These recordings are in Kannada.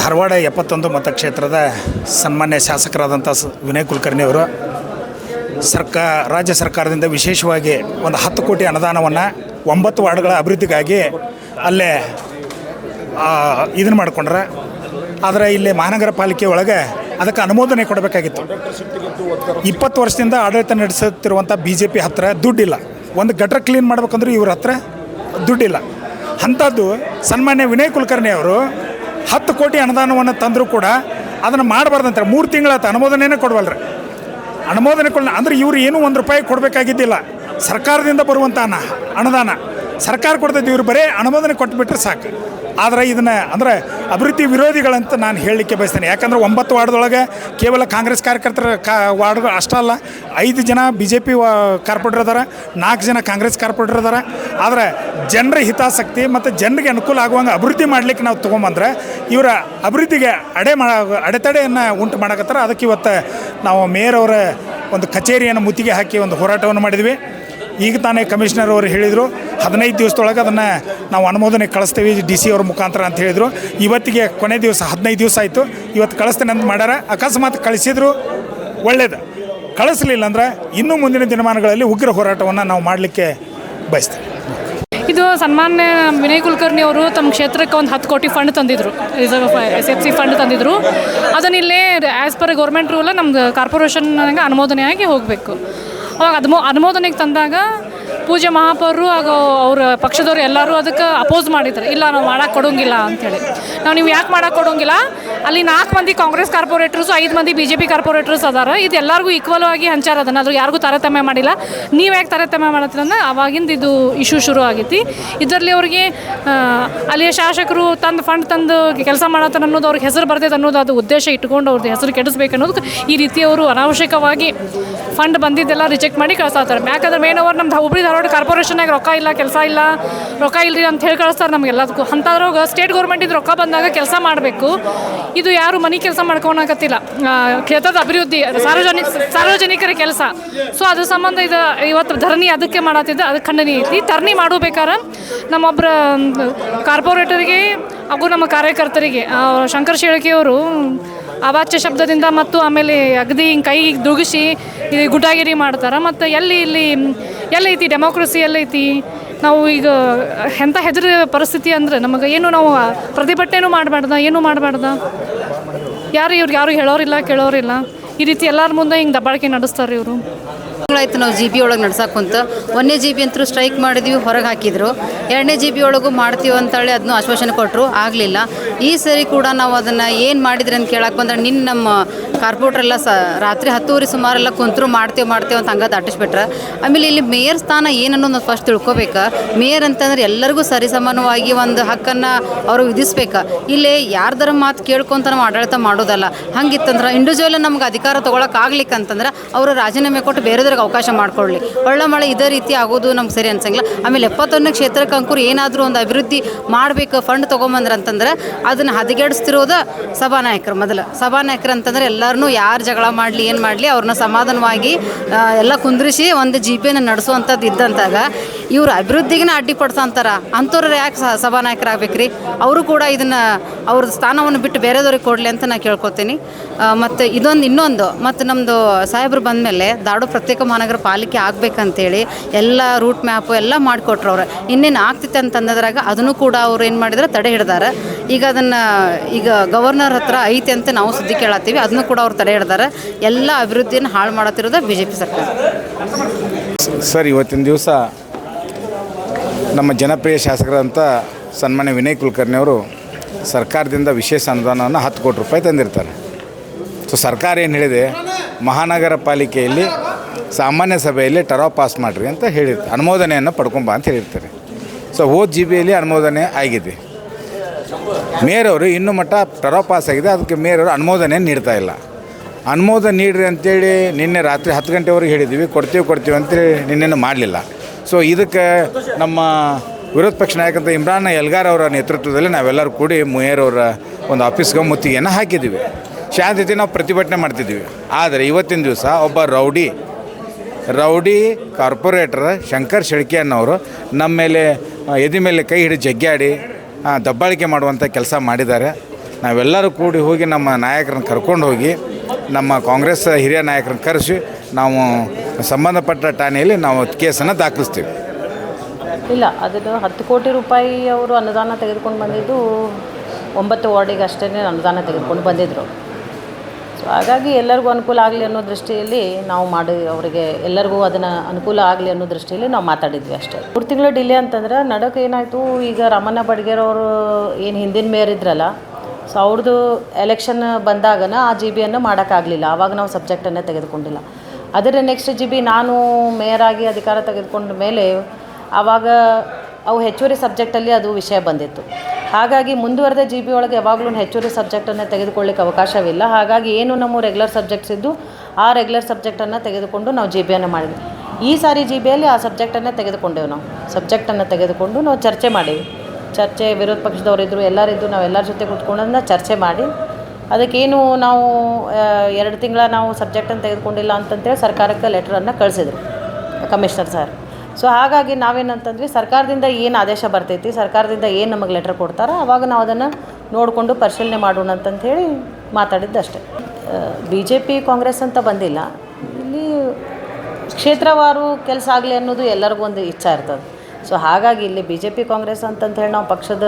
ಧಾರವಾಡ ಎಪ್ಪತ್ತೊಂದು ಮತಕ್ಷೇತ್ರದ ಸನ್ಮಾನ್ಯ ಶಾಸಕರಾದಂಥ ವಿನಯ್ ಕುಲಕರ್ಣಿ ಅವರು, ಸರ್ಕಾ, ರಾಜ್ಯ ಸರ್ಕಾರದಿಂದ ವಿಶೇಷವಾಗಿ ಒಂದು ಹತ್ತು ಕೋಟಿ ಅನುದಾನವನ್ನು ಒಂಬತ್ತು ವಾರ್ಡ್ಗಳ ಅಭಿವೃದ್ಧಿಗಾಗಿ ಅಲ್ಲೇ ಇದನ್ನು ಮಾಡ್ಕೊಂಡ್ರೆ. ಆದರೆ ಇಲ್ಲಿ ಮಹಾನಗರ ಪಾಲಿಕೆ ಒಳಗೆ ಅದಕ್ಕೆ ಅನುಮೋದನೆ ಕೊಡಬೇಕಾಗಿತ್ತು. ಇಪ್ಪತ್ತು ವರ್ಷದಿಂದ ಆಡಳಿತ ನಡೆಸುತ್ತಿರುವಂಥ ಬಿ ಜೆ ಪಿ ಹತ್ತಿರ ದುಡ್ಡಿಲ್ಲ. ಒಂದು ಗಟ್ರ ಕ್ಲೀನ್ ಮಾಡ್ಬೇಕಂದ್ರೆ ಇವ್ರ ಹತ್ರ ದುಡ್ಡಿಲ್ಲ. ಅಂಥದ್ದು ಸನ್ಮಾನ್ಯ ವಿನಯ್ ಕುಲಕರ್ಣಿ ಅವರು ಹತ್ತು ಕೋಟಿ ಅನುದಾನವನ್ನು ತಂದರೂ ಕೂಡ ಅದನ್ನು ಮಾಡಬಾರ್ದಂತಾರೆ ಮೂರು ತಿಂಗಳಾಯ್ತು ಅನುಮೋದನೆನೇ ಕೊಡವಲ್ರಿ. ಅನುಮೋದನೆ ಕೊಡ ಅಂದರೆ ಇವರು ಏನೂ ಒಂದು ರೂಪಾಯಿ ಕೊಡಬೇಕಾಗಿದ್ದಿಲ್ಲ. ಸರ್ಕಾರದಿಂದ ಬರುವಂಥ ಅನುದಾನ. ಸರ್ಕಾರ ಕೊಡ್ತೈತಿ ಇವರು ಬರೀ ಅನುಮೋದನೆ ಕೊಟ್ಟುಬಿಟ್ರೆ ಸಾಕು. ಆದರೆ ಇದನ್ನು ಅಂದರೆ ಅಭಿವೃದ್ಧಿ ವಿರೋಧಿಗಳಂತ ನಾನು ಹೇಳಲಿಕ್ಕೆ ಬಯಸ್ತೇನೆ. ಯಾಕಂದ್ರೆ ಒಂಬತ್ತು ವಾರ್ಡ್ದೊಳಗೆ ಕೇವಲ ಕಾಂಗ್ರೆಸ್ ಕಾರ್ಯಕರ್ತರ ಕಾ ವಾರ್ಡ್ಗಳು ಅಷ್ಟಲ್ಲ ಐದು ಜನ ಬಿ ಜೆ ಪಿ ಕಾರ್ಪೊರೇಟರ್ ಅದಾರ ನಾಲ್ಕು ಜನ ಕಾಂಗ್ರೆಸ್ ಕಾರ್ಪೊರೇಟರ್ ಅದಾರ ಆದರೆ ಜನರ ಹಿತಾಸಕ್ತಿ ಮತ್ತು ಜನರಿಗೆ ಅನುಕೂಲ ಆಗುವಂಗೆ ಅಭಿವೃದ್ಧಿ ಮಾಡ್ಲಿಕ್ಕೆ ನಾವು ತೊಗೊಂಬಂದ್ರೆ ಇವರ ಅಭಿವೃದ್ಧಿಗೆ ಅಡೆ ಮಾ ಅಡೆತಡೆಯನ್ನು ಉಂಟು ಮಾಡಕತ್ತಾರ. ಅದಕ್ಕೆ ಇವತ್ತು ನಾವು ಮೇಯರ್ ಅವರ ಒಂದು ಕಚೇರಿಯನ್ನು ಮುತ್ತಿಗೆ ಹಾಕಿ ಒಂದು ಹೋರಾಟವನ್ನು ಮಾಡಿದ್ವಿ. ಈಗ ತಾನೇ ಕಮಿಷನರ್ ಅವರು ಹೇಳಿದರು ಹದಿನೈದು ದಿವಸದೊಳಗೆ ಅದನ್ನು ನಾವು ಅನುಮೋದನೆ ಕಳಿಸ್ತೀವಿ ಡಿ ಸಿ ಅವ್ರ ಮುಖಾಂತರ ಅಂತ ಹೇಳಿದರು. ಇವತ್ತಿಗೆ ಕೊನೆ ದಿವಸ, ಹದಿನೈದು ದಿವಸ ಆಯಿತು. ಇವತ್ತು ಕಳಿಸ್ತೇನೆ ಅಂತ ಮಾಡ್ಯಾರ. ಅಕಸ್ಮಾತ್ ಕಳಿಸಿದ್ರು ಒಳ್ಳೇದು. ಕಳಿಸ್ಲಿಲ್ಲ ಅಂದ್ರೆ ಇನ್ನೂ ಮುಂದಿನ ದಿನಮಾನಗಳಲ್ಲಿ ಉಗ್ರ ಹೋರಾಟವನ್ನು ನಾವು ಮಾಡಲಿಕ್ಕೆ ಬಯಸ್ತೇವೆ. ಇದು ಸನ್ಮಾನ್ಯ ವಿನಯ್ ಕುಲಕರ್ಣಿ ಅವರು ತಮ್ಮ ಕ್ಷೇತ್ರಕ್ಕೆ ಒಂದು ಹತ್ತು ಕೋಟಿ ಫಂಡ್ ತಂದಿದ್ರು. Reserve S F C fund ತಂದಿದ್ರು. ಅದನ್ನ ಇಲ್ಲೇ ಆ್ಯಸ್ ಪರ್ ಗೌರ್ಮೆಂಟ್ ರೂಲ ನಮ್ದು ಕಾರ್ಪೊರೇಷನ್ಗೆ ಅನುಮೋದನೆಯಾಗಿ ಹೋಗಬೇಕು. ಅವಾಗ ಅನುಮೋದನೆಗೆ ತಂದಾಗ ಪೂಜೆ ಮಹಾಪೌರರು ಹಾಗೂ ಅವ್ರ ಪಕ್ಷದವ್ರು ಎಲ್ಲರೂ ಅದಕ್ಕೆ ಅಪೋಸ್ ಮಾಡಿದ್ರು. ಇಲ್ಲ, ನಾವು ಮಾಡಕ್ಕೆ ಕೊಡೋಂಗಿಲ್ಲ ಅಂಥೇಳಿ. ನಾವು ನೀವು ಯಾಕೆ ಮಾಡಕ್ಕೆ ಕೊಡೋಂಗಿಲ್ಲ? ಅಲ್ಲಿ ನಾಲ್ಕು ಮಂದಿ ಕಾಂಗ್ರೆಸ್ ಕಾರ್ಪೊರೇಟರ್ಸು ಐದು ಮಂದಿ ಬಿ ಜೆ ಪಿ ಕಾರ್ಪೊರೇಟರ್ಸ್ ಅದಾರ. ಇದು ಎಲ್ಲರಿಗೂ ಈಕ್ವಲ್ ಆಗಿ ಹಂಚಾರ ಅದನ್ನ. ಅದು ಯಾರಿಗೂ ತಾರತಮ್ಯ ಮಾಡಿಲ್ಲ. ನೀವು ಯಾಕೆ ತಾರತಮ್ಯ ಮಾಡತ್ತೀರ ಆವಾಗಿಂದ ಇದು ಇಶ್ಯೂ ಶುರು ಆಗೈತಿ. ಇದರಲ್ಲಿ ಅವ್ರಿಗೆ ಅಲ್ಲಿಯ ಶಾಸಕರು ತಂದು ಫಂಡ್ ತಂದು ಕೆಲಸ ಮಾಡತ್ತಾರ ಅನ್ನೋದು ಅವ್ರಿಗೆ ಹೆಸರು ಬರ್ತೈತೆ ಅನ್ನೋದು ಅದು ಉದ್ದೇಶ ಇಟ್ಕೊಂಡು ಅವ್ರದ್ದು ಹೆಸರು ಕೆಡಿಸ್ಬೇಕು ಅನ್ನೋದು ಈ ರೀತಿ ಅವರು ಅನಾವಶ್ಯಕವಾಗಿ ಫಂಡ್ ಬಂದಿದ್ದೆಲ್ಲ ರಿಜೆಕ್ಟ್ ಮಾಡಿ ಕಳ್ಸಾತಾರೆ. ಯಾಕಂದ್ರೆ ಮೇನ್ ಅವರು ನಮ್ಮ ಹುಬ್ಳಿ ಧಾರವಾಡ ಕಾರ್ಪೊರೇಷನ್ನಾಗ ರೊಕ್ಕ ಇಲ್ಲ, ಕೆಲಸ ಇಲ್ಲ, ರೊಕ್ಕ ಇಲ್ರಿ ಅಂತ ಹೇಳಿ ಕಳಿಸ್ತಾರೆ ನಮಗೆಲ್ಲದಕ್ಕೂ ಅಂಥದ್ರಾಗ ಸ್ಟೇಟ್ ಗೌರ್ಮೆಂಟಿಂದ ರೊಕ್ಕ ಬಂದಾಗ ಕೆಲಸ ಮಾಡಬೇಕು. ಇದು ಯಾರು ಮನೆ ಕೆಲಸ ಮಾಡ್ಕೊಳಕತ್ತಿಲ್ಲ. ಕ್ಷೇತ್ರದ ಅಭಿವೃದ್ಧಿ, ಸಾರ್ವಜನಿಕ, ಸಾರ್ವಜನಿಕರ ಕೆಲಸ. ಸೊ ಅದ್ರ ಸಂಬಂಧ ಇದು ಇವತ್ತು ಧರಣಿ ಅದಕ್ಕೆ ಮಾಡತ್ತಿದ್ದು, ಅದಕ್ಕೆ ಖಂಡನೀಯ ಐತಿ. ಧರಣಿ ಮಾಡಬೇಕಾರೆ ನಮ್ಮೊಬ್ಬರ ಕಾರ್ಪೊರೇಟರಿಗೆ ಹಾಗೂ ನಮ್ಮ ಕಾರ್ಯಕರ್ತರಿಗೆ ಶಂಕರ್ ಶೇಳಕಿಯವರು ಅವಾಚ್ಯ ಶಬ್ದದಿಂದ ಮತ್ತು ಆಮೇಲೆ ಅಗದಿ ಹಿಂಗೆ ಕೈ ದುಗಿಸಿ ಇದು ಗುಟಾಗಿರಿ ಮಾಡ್ತಾರೆ. ಮತ್ತು ಎಲ್ಲಿ ಇಲ್ಲಿ ಎಲ್ಲೈತಿ ಡೆಮೋಕ್ರಸಿ ಎಲ್ಲೈತಿ ನಾವು ಈಗ ಎಂಥ ಹೆದರ ಪರಿಸ್ಥಿತಿ ಅಂದ್ರೆ ನಮಗೆ ಏನು ನಾವು ಪ್ರತಿಭಟನೆ ಮಾಡಬಾರ್ದ, ಏನೂ ಮಾಡಬಾರ್ದ? ಯಾರು ಇವ್ರಿಗೆ ಯಾರು ಹೇಳೋರಿಲ್ಲ, ಕೇಳೋರಿಲ್ಲ. ಈ ರೀತಿ ಎಲ್ಲರ ಮುಂದೆ ಹಿಂಗೆ ದಬ್ಬಾಳಿಕೆ ನಡೆಸ್ತಾರೆ ಇವರು. ತಿಂಗಳಾಯ್ತು ನಾವು ಜಿ ಬಿ ಒಳಗೆ ನಡ್ಸಕ್ಕಂತ ಒಂದನೇ ಜಿ ಬಿ ಅಂತೂ ಸ್ಟ್ರೈಕ್ ಮಾಡಿದ್ವಿ, ಹೊರಗೆ ಹಾಕಿದ್ರು. ಎರಡನೇ ಜಿ ಬಿ ಒಳಗೂ ಮಾಡ್ತೀವಿ ಅಂತೇಳಿ ಅದನ್ನು ಆಶ್ವಾಸನೆ ಕೊಟ್ಟರು ಆಗಲಿಲ್ಲ. ಈ ಸರಿ ಕೂಡ ನಾವು ಅದನ್ನು ಏನು ಮಾಡಿದ್ರಿ ಅಂತ ಕೇಳಕ್ಕೆ ಬಂದ್ರೆ ನಿನ್ನ ನಮ್ಮ ಕಾರ್ಪೊರೇಟರ್ ಎಲ್ಲ ಸ, ರಾತ್ರಿ ಹತ್ತುವರೆ ಸುಮಾರೆಲ್ಲ ಕುಂತರು ಮಾಡ್ತೇವೆ ಮಾಡ್ತೇವೆ ಅಂತ ಹಂಗೆ ದಾಟಿಸ್ಬಿಟ್ರೆ. ಆಮೇಲೆ ಇಲ್ಲಿ ಮೇಯರ್ ಸ್ಥಾನ ಏನನ್ನೋ ನಾವು ಫಸ್ಟ್ ತಿಳ್ಕೊಬೇಕು. ಮೇಯರ್ ಅಂತಂದ್ರೆ ಎಲ್ಲರಿಗೂ ಸರಿಸಮಾನವಾಗಿ ಒಂದು ಹಕ್ಕನ್ನು ಅವರು ವಿಧಿಸ್ಬೇಕು. ಇಲ್ಲಿ ಯಾರ್ದಾರ ಮಾತು ಕೇಳ್ಕೊಂತ ನಾವು ಆಡಳಿತ ಮಾಡೋದಲ್ಲ. ಹಂಗಿತ್ತಂದ್ರೆ ಇಂಡಿವಿಜುವಲ್ ನಮ್ಗೆ ಅಧಿಕಾರ ತೊಗೊಳಕ್ಕೆ ಅಂತಂದ್ರೆ ಅವರು ರಾಜೀನಾಮೆ ಕೊಟ್ಟು ಬೇರೆದ್ರಿಗೆ ಅವಕಾಶ ಮಾಡ್ಕೊಳ್ಳಿ. ಒಳ್ಳೆ ಮಳೆ ಇದೇ ರೀತಿ ಆಗೋದು ನಮ್ಗೆ ಸರಿ ಅನ್ಸಂಗಿಲ್ಲ. ಆಮೇಲೆ ಎಪ್ಪತ್ತೊಂದನೇ ಕ್ಷೇತ್ರಕ್ಕೆ ಅಂಕುರು ಏನಾದರೂ ಒಂದು ಅಭಿವೃದ್ಧಿ ಮಾಡಬೇಕು ಫಂಡ್ ತೊಗೊಂಬಂದ್ರೆ ಅಂತಂದ್ರೆ ಅದನ್ನು ಹದಗೆಡಿಸ್ತಿರೋದು ಸಭಾನಾಯಕರು. ಮೊದಲು ಸಭಾನಾಯಕರು ಅಂತಂದ್ರೆ ಎಲ್ಲರನ್ನೂ ಯಾರು ಜಗಳ ಮಾಡಲಿ, ಏನು ಮಾಡಲಿ ಅವ್ರನ್ನ ಸಮಾಧಾನವಾಗಿ ಎಲ್ಲ ಕುಂದ್ರಿಸಿ ಒಂದು ಜಿ ಪಿನ ನಡೆಸುವಂಥದ್ದು ಇದ್ದಂತಾಗ ಇವರು ಅಭಿವೃದ್ಧಿಗಿನ ಅಡ್ಡಿಪಡಿಸಂತಾರ ಅಂಥವ್ರು ಯಾಕೆ ಸಭಾನಾಯಕರಾಗಬೇಕು ಸಭಾನಾಯಕರಾಗಬೇಕ್ರಿ? ಅವರು ಕೂಡ ಇದನ್ನು ಅವ್ರ ಸ್ಥಾನವನ್ನು ಬಿಟ್ಟು ಬೇರೆದವ್ರಿಗೆ ಕೊಡಲಿ ಅಂತ ನಾನು ಕೇಳ್ಕೊತೀನಿ. ಮತ್ತು ಇದೊಂದು ಇನ್ನೊಂದು ಮತ್ತು ನಮ್ಮದು ಸಾಹೇಬ್ರು ಬಂದಮೇಲೆ ದಾಡು ಪ್ರತ್ಯೇಕ ಮಹಾನಗರ ಪಾಲಿಕೆ ಆಗಬೇಕಂತೇಳಿ ಎಲ್ಲ ರೂಟ್ ಮ್ಯಾಪ್ ಎಲ್ಲ ಮಾಡಿಕೊಟ್ರು ಅವ್ರು. ಇನ್ನೇನು ಆಗ್ತಿತ್ತು ಅಂತಂದ್ರಾಗ ಅದನ್ನು ಕೂಡ ಅವ್ರು ಏನು ಮಾಡಿದ್ರೆ, ತಡೆ ಹಿಡ್ದಾರೆ. ಈಗ ಅದನ್ನು, ಈಗ ಗವರ್ನರ್ ಹತ್ರ ಐತೆ ಅಂತ ನಾವು ಸುದ್ದಿ ಕೇಳತ್ತೀವಿ, ಅದನ್ನು ಕೂಡ ಅವ್ರು ತಡೆ ಹಿಡ್ದಾರೆ. ಎಲ್ಲ ಅಭಿವೃದ್ಧಿಯನ್ನು ಹಾಳು ಮಾಡತ್ತಿರೋದು ಬಿ ಜೆ ಪಿ ಸರ್ಕಾರ. ಸರ್, ಇವತ್ತಿನ ದಿವಸ ನಮ್ಮ ಜನಪ್ರಿಯ ಶಾಸಕರಂತ ಸನ್ಮಾನ್ಯ ವಿನಯ್ ಕುಲಕರ್ಣಿ ಅವರು ಸರ್ಕಾರದಿಂದ ವಿಶೇಷ ಅನುದಾನವನ್ನು ಹತ್ತು ಕೋಟಿ ರೂಪಾಯಿ ತಂದಿರ್ತಾರೆ. ಸೊ ಸರ್ಕಾರ ಏನು ಹೇಳಿದೆ? ಮಹಾನಗರ ಪಾಲಿಕೆಯಲ್ಲಿ ಸಾಮಾನ್ಯ ಸಭೆಯಲ್ಲಿ ಟರಾವ್ ಪಾಸ್ ಮಾಡಿರಿ ಅಂತ ಹೇಳಿರ್ತಾರೆ. ಅನುಮೋದನೆಯನ್ನು ಪಡ್ಕೊಂಬ ಅಂತ ಹೇಳಿರ್ತಾರೆ. ಸೊ ಹೋದ ಜಿ ಬಿಯಲ್ಲಿ ಅನುಮೋದನೆ ಆಗಿದೆ. ಮೇಯರ್ ಅವರು ಇನ್ನೂ ಮಟ್ಟ ಟರಾವ್ ಪಾಸ್ ಆಗಿದೆ, ಅದಕ್ಕೆ ಮೇಯರ್ ಅವರು ಅನುಮೋದನೆ ನೀಡ್ತಾ ಇಲ್ಲ. ಅನುಮೋದನೆ ನೀಡ್ರಿ ಅಂತೇಳಿ ನಿನ್ನೆ ರಾತ್ರಿ ಹತ್ತು ಗಂಟೆವರೆಗೆ ಹೇಳಿದ್ದೀವಿ ಕೊಡ್ತೀವಿ ಕೊಡ್ತೀವಿ ಅಂತೇಳಿ ನಿನ್ನೆನೂ ಮಾಡಲಿಲ್ಲ. ಸೊ ಇದಕ್ಕೆ ನಮ್ಮ ವಿರೋಧ ಪಕ್ಷ ನಾಯಕಂತ ಇಮ್ರಾನ್ ಎಲ್ಗಾರ್ ಅವರ ನೇತೃತ್ವದಲ್ಲಿ ನಾವೆಲ್ಲರೂ ಕೂಡಿ ಮೇಯರ್ ಅವರ ಒಂದು ಆಫೀಸ್ಗೆ ಮುತ್ತಿಗೆಯನ್ನು ಹಾಕಿದ್ದೀವಿ. ಶಾಂತಿ ನಾವು ಪ್ರತಿಭಟನೆ ಮಾಡ್ತಿದ್ದೀವಿ. ಆದರೆ ಇವತ್ತಿನ ದಿವಸ ಒಬ್ಬ rowdy rowdy corporator Shankar Shelke ಅನ್ನೋರು ನಮ್ಮ ಮೇಲೆ ಎದೆ ಮೇಲೆ ಕೈ ಹಿಡಿದು ಜಗ್ಗಾಡಿ ದಬ್ಬಾಳಿಕೆ ಮಾಡುವಂಥ ಕೆಲಸ ಮಾಡಿದ್ದಾರೆ. ನಾವೆಲ್ಲರೂ ಕೂಡಿ ಹೋಗಿ ನಮ್ಮ ನಾಯಕರನ್ನ ಕರ್ಕೊಂಡು ಹೋಗಿ, ನಮ್ಮ ಕಾಂಗ್ರೆಸ್ ಹಿರಿಯ ನಾಯಕರನ್ನ ಕರೆಸಿ ನಾವು ಸಂಬಂಧಪಟ್ಟ ಠಾಣೆಯಲ್ಲಿ ನಾವು ಕೇಸನ್ನು ದಾಖಲಿಸ್ತೀವಿ. ಇಲ್ಲ, ಅದನ್ನು ಹತ್ತು ಕೋಟಿ ರೂಪಾಯಿ ಅವರು ಅನುದಾನ ತೆಗೆದುಕೊಂಡು ಬಂದಿದ್ದು ಒಂಬತ್ತು ವಾರ್ಡಿಗೆ ಅಷ್ಟೇ ಅನುದಾನ ತೆಗೆದುಕೊಂಡು ಬಂದಿದ್ದರು ಸೊ ಹಾಗಾಗಿ ಎಲ್ಲರಿಗೂ ಅನುಕೂಲ ಆಗಲಿ ಅನ್ನೋ ದೃಷ್ಟಿಯಲ್ಲಿ ನಾವು ಮಾಡಿ, ಅವರಿಗೆ ಎಲ್ಲರಿಗೂ ಅದನ್ನು ಅನುಕೂಲ ಆಗಲಿ ಅನ್ನೋ ದೃಷ್ಟಿಯಲ್ಲಿ ನಾವು ಮಾತಾಡಿದ್ವಿ ಅಷ್ಟೇ. ಮೂರು ತಿಂಗಳು ಡಿಲೇ ಅಂತಂದ್ರೆ ನಡಕ್ಕೆ ಏನಾಯಿತು, ಈಗ ರಾಮಣ್ಣ ಬಡ್ಗೇರವರು ಏನು ಹಿಂದಿನ ಮೇಯರ್ ಇದ್ರಲ್ಲ ಸೊ ಅವ್ರದ್ದು ಎಲೆಕ್ಷನ್ ಬಂದಾಗನ ಆ ಜಿ ಬಿಯನ್ನು ಮಾಡೋಕ್ಕಾಗಲಿಲ್ಲ ಆವಾಗ ನಾವು ಸಬ್ಜೆಕ್ಟನ್ನು ತೆಗೆದುಕೊಂಡಿಲ್ಲ. ಅದರ ನೆಕ್ಸ್ಟ್ ಜಿ ಬಿ ನಾನು ಮೇಯರ್ ಆಗಿ ಅಧಿಕಾರ ತೆಗೆದುಕೊಂಡ ಮೇಲೆ ಆವಾಗ ಅವು ಹೆಚ್ಚುವರಿ ಸಬ್ಜೆಕ್ಟಲ್ಲಿ ಅದು ವಿಷಯ ಬಂದಿತ್ತು. ಹಾಗಾಗಿ ಮುಂದುವರೆದ ಜಿ ಬಿ ಒಳಗೆ ಯಾವಾಗಲೂ ಹೆಚ್ಚುವರಿ ಸಬ್ಜೆಕ್ಟನ್ನು ತೆಗೆದುಕೊಳ್ಳಿಕ್ಕೆ ಅವಕಾಶವಿಲ್ಲ. ಹಾಗಾಗಿ ಏನು ನಮ್ಮ ರೆಗ್ಯುಲರ್ ಸಬ್ಜೆಕ್ಟ್ಸ್ ಇದ್ದು, ಆ ರೆಗ್ಯುಲರ್ ಸಬ್ಜೆಕ್ಟನ್ನು ತೆಗೆದುಕೊಂಡು ನಾವು ಜಿ ಬಿಯನ್ನು ಮಾಡಿದ್ವಿ. ಈ ಸಾರಿ ಜಿ ಬಿಯಲ್ಲಿ ಆ ಸಬ್ಜೆಕ್ಟನ್ನು ತೆಗೆದುಕೊಂಡೆವು ನಾವು. ಸಬ್ಜೆಕ್ಟನ್ನು ತೆಗೆದುಕೊಂಡು ನಾವು ಚರ್ಚೆ ಮಾಡೀವಿ ಚರ್ಚೆ ವಿರೋಧ ಪಕ್ಷದವರಿದ್ದರು ಎಲ್ಲರಿದ್ದು ನಾವು ಎಲ್ಲರ ಜೊತೆ ಕೂತ್ಕೊಂಡನ್ನ ಚರ್ಚೆ ಮಾಡಿ, ಅದಕ್ಕೇನು ನಾವು ಎರಡು ತಿಂಗಳ ನಾವು ಸಬ್ಜೆಕ್ಟನ್ನು ತೆಗೆದುಕೊಂಡಿಲ್ಲ ಅಂತಂತೇಳಿ ಸರ್ಕಾರಕ್ಕೆ ಲೆಟ್ರನ್ನು ಕಳಿಸಿದ್ರು. ಕಮಿಷನರ್ ಸರ್ ಸೊ ಹಾಗಾಗಿ ನಾವೇನಂತಂದ್ವಿ ಸರ್ಕಾರದಿಂದ ಏನು ಆದೇಶ ಬರ್ತೈತಿ ಸರ್ಕಾರದಿಂದ ಏನು ನಮಗೆ ಲೆಟ್ರ್ ಕೊಡ್ತಾರೋ ಅವಾಗ ನಾವು ಅದನ್ನು ನೋಡಿಕೊಂಡು ಪರಿಶೀಲನೆ ಮಾಡೋಣ ಅಂತಂಥೇಳಿ ಮಾತಾಡಿದ್ದಷ್ಟೇ. ಬಿ ಜೆ ಪಿ ಕಾಂಗ್ರೆಸ್ ಅಂತ ಬಂದಿಲ್ಲ. ಇಲ್ಲಿ ಕ್ಷೇತ್ರವಾರು ಕೆಲಸ ಆಗಲಿ ಅನ್ನೋದು ಎಲ್ಲರಿಗೂ ಒಂದು ಇಚ್ಛಾ ಇರ್ತದೆ. ಸೊ ಹಾಗಾಗಿ ಇಲ್ಲಿ ಬಿ ಜೆ ಪಿ ಕಾಂಗ್ರೆಸ್ ಅಂತಂತ ಹೇಳಿ ನಾವು ಪಕ್ಷದ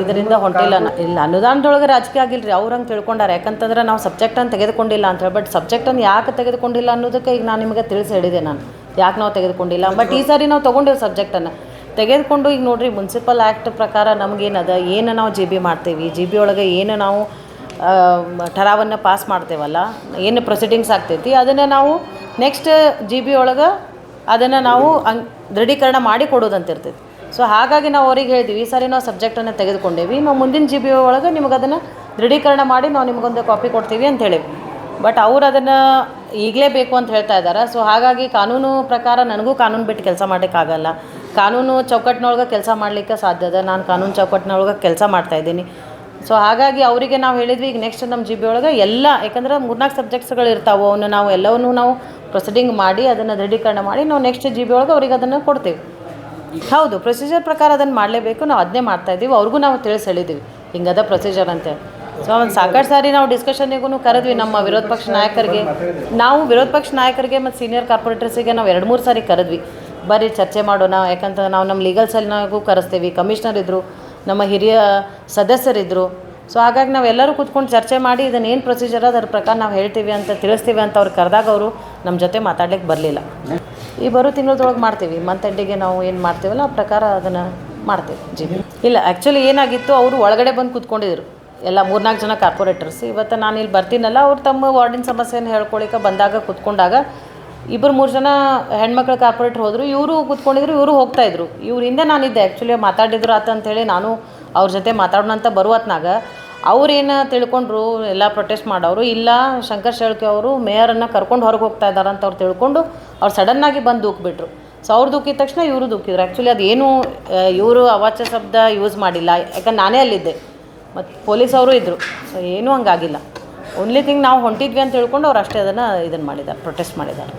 ಇದರಿಂದ ಹೊಂಟಿಲ್ಲ ಇಲ್ಲ ಅನುದಾನದೊಳಗೆ ರಾಜಕೀಯ ಆಗಿಲ್ಲ ರೀ ಅವ್ರು ಹಂಗೆ ತಿಳ್ಕೊಂಡಾರೆ. ಯಾಕಂತಂದ್ರೆ ನಾವು ಸಬ್ಜೆಕ್ಟನ್ನು ತೆಗೆದುಕೊಂಡಿಲ್ಲ ಅಂತ ಹೇಳಿ ಬಟ್ ಸಬ್ಜೆಕ್ಟನ್ನು ಯಾಕೆ ತೆಗೆದುಕೊಂಡಿಲ್ಲ ಅನ್ನೋದಕ್ಕೆ ಈಗ ನಾನು ನಿಮಗೆ ತಿಳಿಸಿ ಹೇಳಿದೆ ನಾನು. ಯಾಕೆ ನಾವು ತೆಗೆದುಕೊಂಡಿಲ್ಲ? ಬಟ್ ಈ ಸಾರಿ ನಾವು ತೊಗೊಂಡೇವು ಸಬ್ಜೆಕ್ಟನ್ನು ತೆಗೆದುಕೊಂಡು ಈಗ ನೋಡ್ರಿ ಮುನ್ಸಿಪಲ್ ಆ್ಯಕ್ಟ್ ಪ್ರಕಾರ ನಮಗೇನದ ಏನು ನಾವು ಜಿ ಬಿ ಮಾಡ್ತೀವಿ? ಜಿ ಬಿ ಒಳಗೆ ಏನು ನಾವು ಠರಾವನ್ನು ಪಾಸ್ ಮಾಡ್ತೇವಲ್ಲ? ಏನು ಪ್ರೊಸೀಡಿಂಗ್ಸ್ ಆಗ್ತೈತಿ? ಅದನ್ನು ನಾವು ನೆಕ್ಸ್ಟ್ ಜಿ ಬಿ ಒಳಗೆ ಅದನ್ನು ನಾವು ಅಂಗ್ ದೃಢೀಕರಣ ಮಾಡಿ ಕೊಡೋದಂತಿರ್ತೈತಿ. ಸೊ ಹಾಗಾಗಿ ನಾವು ಅವ್ರಿಗೆ ಹೇಳ್ತೀವಿ ಈ ಸಾರಿ ನಾವು ಸಬ್ಜೆಕ್ಟನ್ನು ತೆಗೆದುಕೊಂಡೇವಿ. ನಾವು ಮುಂದಿನ ಜಿ ಬಿ ಒಳಗೆ ನಿಮಗೆ ಅದನ್ನು ದೃಢೀಕರಣ ಮಾಡಿ ನಾವು ನಿಮಗೊಂದು ಕಾಪಿ ಕೊಡ್ತೀವಿ ಅಂತ ಹೇಳಿವಿ. ಬಟ್ ಅವ್ರು ಅದನ್ನು ಈಗಲೇ ಬೇಕು ಅಂತ ಹೇಳ್ತಾ ಇದ್ದಾರೆ. ಸೊ ಹಾಗಾಗಿ ಕಾನೂನು ಪ್ರಕಾರ ನನಗೂ ಕಾನೂನು ಬಿಟ್ಟು ಕೆಲಸ ಮಾಡೋಕ್ಕಾಗಲ್ಲ ಕಾನೂನು ಚೌಕಟ್ಟಿನೊಳಗೆ ಕೆಲಸ ಮಾಡಲಿಕ್ಕೆ ಸಾಧ್ಯ ಅದ. ನಾನು ಕಾನೂನು ಚೌಕಟ್ಟಿನೊಳಗೆ ಕೆಲಸ ಮಾಡ್ತಾ ಇದ್ದೀನಿ. ಸೊ ಹಾಗಾಗಿ ಅವರಿಗೆ ನಾವು ಹೇಳಿದ್ವಿ, ಈಗ ನೆಕ್ಸ್ಟ್ ನಮ್ಮ ಜಿ ಬಿ ಒಳಗೆ ಎಲ್ಲ, ಯಾಕಂದ್ರೆ ಮೂರ್ನಾಲ್ಕು ಸಬ್ಜೆಕ್ಟ್ಸ್ಗಳು ಇರ್ತಾವೆ. ಅವನ್ನ ನಾವು ಎಲ್ಲವನ್ನೂ ನಾವು ಪ್ರೊಸೀಡಿಂಗ್ ಮಾಡಿ, ಅದನ್ನು ದೃಢೀಕರಣ ಮಾಡಿ, ನಾವು ನೆಕ್ಸ್ಟ್ ಜಿ ಬಿ ಒಳಗೆ ಅವ್ರಿಗೆ ಅದನ್ನು ಕೊಡ್ತೀವಿ. ಹೌದು ಪ್ರೊಸೀಜರ್ ಪ್ರಕಾರ ಅದನ್ನು ಮಾಡಲೇಬೇಕು. ನಾವು ಅದನ್ನೇ ಮಾಡ್ತಾ ಇದ್ದೀವಿ. ಅವ್ರಿಗೂ ನಾವು ತಿಳಿಸಿ ಹೇಳಿದ್ದೀವಿ. ಹಿಂಗದ ಪ್ರೊಸೀಜರ್ ಅಂತೇಳಿ ಸೊ ಒಂದು ಸಾಕಷ್ಟು ಸಾರಿ ನಾವು ಡಿಸ್ಕಷನ್ಗೂ ಕರೆದ್ವಿ ನಮ್ಮ ವಿರೋಧ ಪಕ್ಷ ನಾಯಕರಿಗೆ. ನಾವು ವಿರೋಧ ಪಕ್ಷ ನಾಯಕರಿಗೆ ಮತ್ತು ಸೀನಿಯರ್ ಕಾರ್ಪೊರೇಟರ್ಸಿಗೆ ನಾವು ಎರಡು ಮೂರು ಸಾರಿ ಕರೆದ್ವಿ. ಬರೀ ಚರ್ಚೆ ಮಾಡೋಣ, ಯಾಕಂತ ನಾವು ನಮ್ಮ ಲೀಗಲ್ ಸೆಲ್ನಾಗೂ ಕರೆಸ್ತೀವಿ. ಕಮಿಷನರ್ ಇದ್ದರು ನಮ್ಮ ಹಿರಿಯ ಸದಸ್ಯರಿದ್ದರು ಸೊ ಹಾಗಾಗಿ ನಾವು ಎಲ್ಲರೂ ಕೂತ್ಕೊಂಡು ಚರ್ಚೆ ಮಾಡಿ ಇದನ್ನು ಏನು ಪ್ರೊಸೀಜರ್ ಅದರ ಪ್ರಕಾರ ನಾವು ಹೇಳ್ತೀವಿ ಅಂತ ತಿಳಿಸ್ತೀವಿ ಅಂತ ಅವ್ರು ಕರೆದಾಗ ಅವರು ನಮ್ಮ ಜೊತೆ ಮಾತಾಡ್ಲಿಕ್ಕೆ ಬರಲಿಲ್ಲ. ಈ ಬರೋ ತಿಂಗಳದೊಳಗೆ ಮಾಡ್ತೀವಿ. ಮಂತ್ ಎಂಡಿಗೆ ನಾವು ಏನು ಮಾಡ್ತೀವಲ್ಲ, ಆ ಪ್ರಕಾರ ಅದನ್ನು ಮಾಡ್ತೀವಿ. ಜಿ ಇಲ್ಲ ಆ್ಯಕ್ಚುಲಿ ಏನಾಗಿತ್ತು, ಅವರು ಒಳಗಡೆ ಬಂದು ಕೂತ್ಕೊಂಡಿದ್ರು. ಎಲ್ಲ ಮೂರ್ನಾಲ್ಕು ಜನ ಕಾರ್ಪೊರೇಟರ್ಸ್ ಇವತ್ತು ನಾನು ಇಲ್ಲಿ ಬರ್ತೀನಲ್ಲ, ಅವ್ರು ತಮ್ಮ ವಾರ್ಡಿನ ಸಮಸ್ಯೆಯನ್ನು ಹೇಳ್ಕೊಳಿಕ್ಕೆ ಬಂದಾಗ, ಕೂತ್ಕೊಂಡಾಗ ಇಬ್ಬರು ಮೂರು ಜನ ಹೆಣ್ಮಕ್ಳು ಕಾರ್ಪೊರೇಟ್ರ್ ಹೋದರು, ಇವರು ಕೂತ್ಕೊಂಡಿದ್ರು, ಇವರು ಹೋಗ್ತಾಯಿದ್ರು ಇವ್ರ ಹಿಂದೆ ನಾನಿದ್ದೆ ಆ್ಯಕ್ಚುಲಿ ಮಾತಾಡಿದ್ರು ಆತ ಅಂಥೇಳಿ ನಾನು ಅವ್ರ ಜೊತೆ ಮಾತಾಡೋಣ ಅಂತ ಬರುವತ್ನಾಗ ಅವ್ರೇನು ತಿಳ್ಕೊಂಡ್ರು, ಎಲ್ಲ ಪ್ರೊಟೆಸ್ಟ್ ಮಾಡೋರು, ಇಲ್ಲ ಶಂಕರ್ ಶೆಳ್ಕೆ ಅವರು ಮೇಯರನ್ನು ಕರ್ಕೊಂಡು ಹೊರಗೆ ಹೋಗ್ತಾ ಇದ್ದಾರೆ ಅಂತ ಅವ್ರು ತಿಳ್ಕೊಂಡು ಅವ್ರು ಸಡನ್ನಾಗಿ ಬಂದು ದೂಕ್ಬಿಟ್ರು. ಸೊ ಅವ್ರು ದೂಕಿದ ತಕ್ಷಣ ಇವರು ದೂಕಿದ್ರು. ಆ್ಯಕ್ಚುಲಿ ಅದೇನು ಇವರು ಅವಾಚ್ಯ ಶಬ್ದ ಯೂಸ್ ಮಾಡಿಲ್ಲ. ಯಾಕಂದ್ರೆ ನಾನೇ ಅಲ್ಲಿದ್ದೆ. ಮತ್ತು ಪೊಲೀಸ್ ಅವರು ಇದ್ದರು ಸೊ ಏನೂ ಹಂಗಾಗಿಲ್ಲ. ಓನ್ಲಿ ಥಿಂಗ್ ನಾವು ಹೊಂಟಿದ್ವಿ ಅಂತ ಹೇಳ್ಕೊಂಡು ಅವ್ರು ಅಷ್ಟೇ ಅದನ್ನು ಇದನ್ನು ಮಾಡಿದ್ದಾರೆ ಪ್ರೊಟೆಸ್ಟ್ ಮಾಡಿದ್ದಾರೆ.